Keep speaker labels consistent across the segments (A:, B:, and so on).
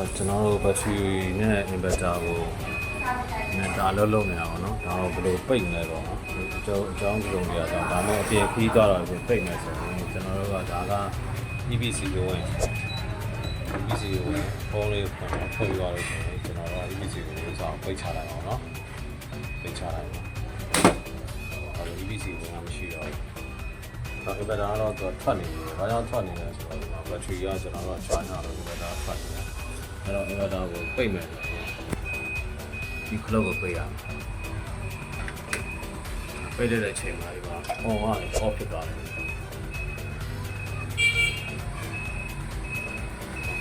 A: အဲကျွန်တော်တို့ဘက်ထရီနဲ့ inverter ကိုနင်ဒါလုံးလုံးနေတာပေါ့နော်ဒါတော့ဘယ်လိုပိတ်မလဲပေါ့နော်အကြောင်းအကြောင်းပြုံးနေရတော့ဒါမှမဟုတ်အပြင်ခီးသွားတော့ပြင်ပိတ်မယ်ဆိုရင်ကျွန်တော်တို့ကဒါက EPC ကိုဝင် EPC ကိုဝင်ဖုန်းလေးဖွင့်တော့ဖွင့်သွားလို့ဆိုရင်ကျွန်တော်တို့ EPC ကိုလေးစားပိတ်ချလိုက်အောင်နော်ပိတ်ချလိုက်ပါအဲ့ဒါ EPC ဝင်တာမရှိတော့ဘူးတော့ inverter ကတော့သူထွက်နေပြီဘာကြောင့်ထွက်နေလဲဆိုတော့ battery ကကျွန်တော်တို့ charge တော့ inverter ထွက်နေတယ် အဲ့တော့ inverter ကိုပိတ်မယ်ဆိုရင်ဒီ clock ကိုပိတ်ရမယ်ပိတ်တဲ့အချိန်မှာဒီမှာ on ကနေ off ဖြစ်သွားတယ်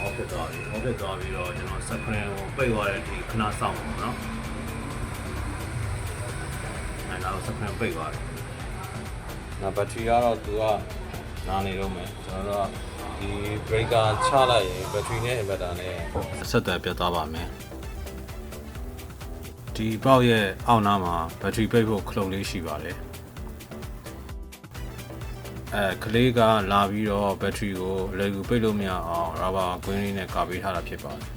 A: off ဖြစ်သွားပြီ off ဖြစ်သွားပြီးတော့ကျွန်တော် screen ကိုပိတ်သွားတဲ့အချိန်ခဏစောင့်ပါတော့နော်အဲ့တော့ screen ပိတ်သွားပြီနောက် battery ကတော့သူက နားနေတော့မယ်ကျွန်တော်တို့ကဒီ breaker ချလိုက်ရင် battery နဲ့ inverter နဲ့ဆက်သွယ်ပြတ်သွားပါမယ်ဒီပေါက်ရဲ့အောက်နားမှာ battery ပိတ်ဖို့ခလုံးလေးရှိပါတယ်အဲကလေးကလာပြီးတော့ battery ကိုအလွယ်ကူပိတ်လို့မရအောင် rubber ကွင်းလေးနဲ့ကာပေးထားတာဖြစ်ပါတယ်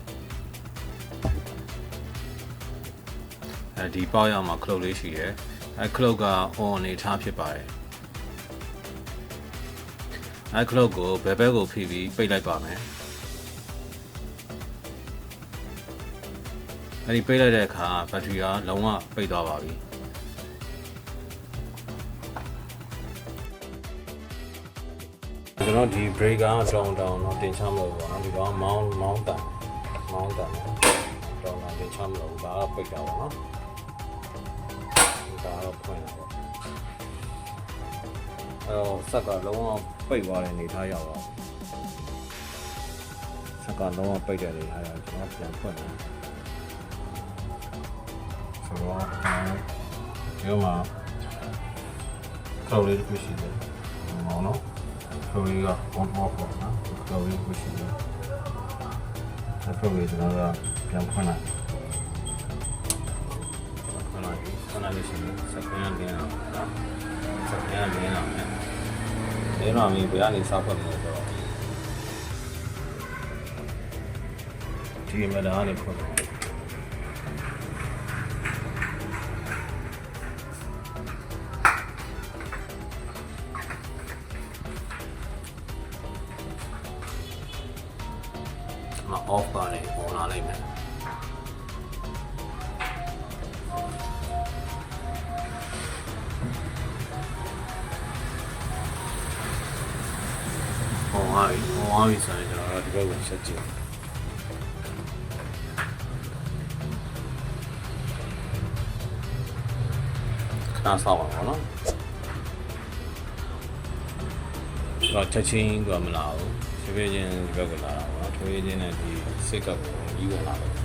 A: အဲဒီပေါက်ရောက်မှာခလုတ်လေးရှိတယ်အဲခလုတ်က on အနေထားဖြစ်ပါတယ် အဲခလုတ်ကိုဘယ်ဘက်ကိုဖိပြီးပိတ်လိုက်ပါမယ်အဲဒီပိတ်လိုက်တဲ့အခါဘက်ထရီကလုံးဝပိတ်သွားပါပြီကျွန်တော်ဒီ break က down down တော့တင်ချမလို့ပေါ့နော်ဒီကောင် mount mount တန် mount တန် down down တင်ချမလို့ဒါတော့ပိတ်တာပေါ့နော်ဒါတော့ဖွင့်တာပေါ့ အဲတော့ဆက်ကလုံးဝပိတ်သွားတဲ့အနေထားရောက်တော့ဆက်ကလုံးဝပိတ်တဲ့အနေထားရောက်ကျွန်တော်ပြန်ဖွင့်တယ်ဆိုတော့ဒီမှာခေါင်းလေးတစ်ခုရှိတယ်မောင်နော်ခေါင်းလေးက on off ပေါ့နော်ခေါင်းလေးတစ်ခုရှိတယ်ဆက်ဖွင့်ပြီးကျွန်တော်ကပြန်ဖွင့်လိုက်ဖွင့်လိုက်ပြီဖွင့်လိုက်လို့ရှိရင်စက်ပြန်ပြန်အောင်နော်စက်ပြန်ပြန်အောင် မယ်ဒီမှာမင်းဘယ်ကနေစဖွင့်လဲဆိုတော့ဒီမှာလာနေဖွင့်တယ်မ off ပါလေပေါ်လာလိုက်မယ် ဟောဟာဟောဟာဆိုရင်ကျွန်တော်တို့ဒီဘက်ကိုဆက်ကြည့်ခဏဆောက်ပါတော့နော်တော့ချက်ချင်းကမလာဘူးဖြည်းဖြည်းချင်းဒီဘက်ကလာတာပေါ့နော်ဖြည်းဖြည်းချင်းနဲ့ဒီစိတ်ကပ်ကိုကြီးဝင်လာတယ်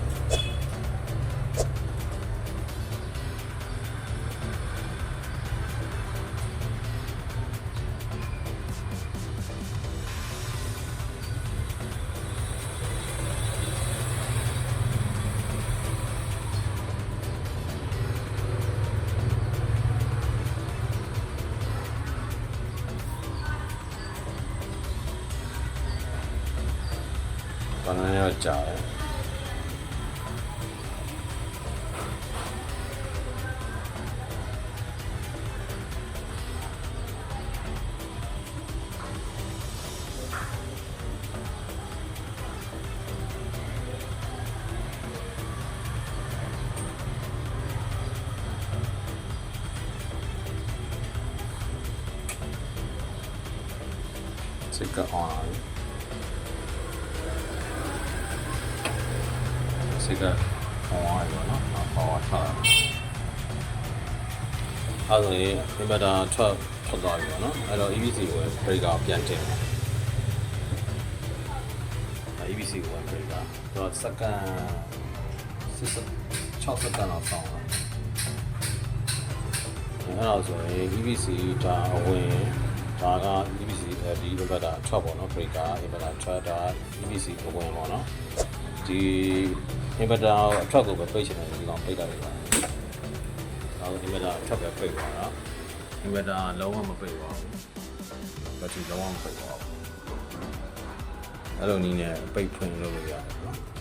A: ဘာလဲတော့ကြာတယ်စိတ် စိတ်ကပေါ်သွားပြီပေါ့နော်။ပေါ်သွားထားတာ။အဲဒါဆိုရင် inverter ထွက်ထွက်သွားပြီပေါ့နော်။အဲ့တော့ EVC ကို breaker ပြန်တင်တယ်။ EVC ကို breaker တော့စက္ကန့်6စက္ကန့်လောက်ဆောင်းတာ။အဲ့တော့ဆိုရင် EVC ဒါအဝင်ဒါက EVC ဒီ inverter ထွက်ပေါ့နော် breaker inverter ထွက်တာ EVC အဝင်ပေါ့နော်။ ဒီ inverter အထွက်ကိုပဲပိတ်ချင်တယ်ဒီကောင်ပိတ်တာလေးပါ။နောက် inverter အထွက်ပဲပိတ်သွားတာ။ inverter လုံးဝမပိတ်ပါဘူး။ battery လုံးဝမပိတ်ပါဘူး။အဲ့လိုနည်းနဲ့ပိတ်ဖွင့်လုပ်လို့ရတယ်နော်။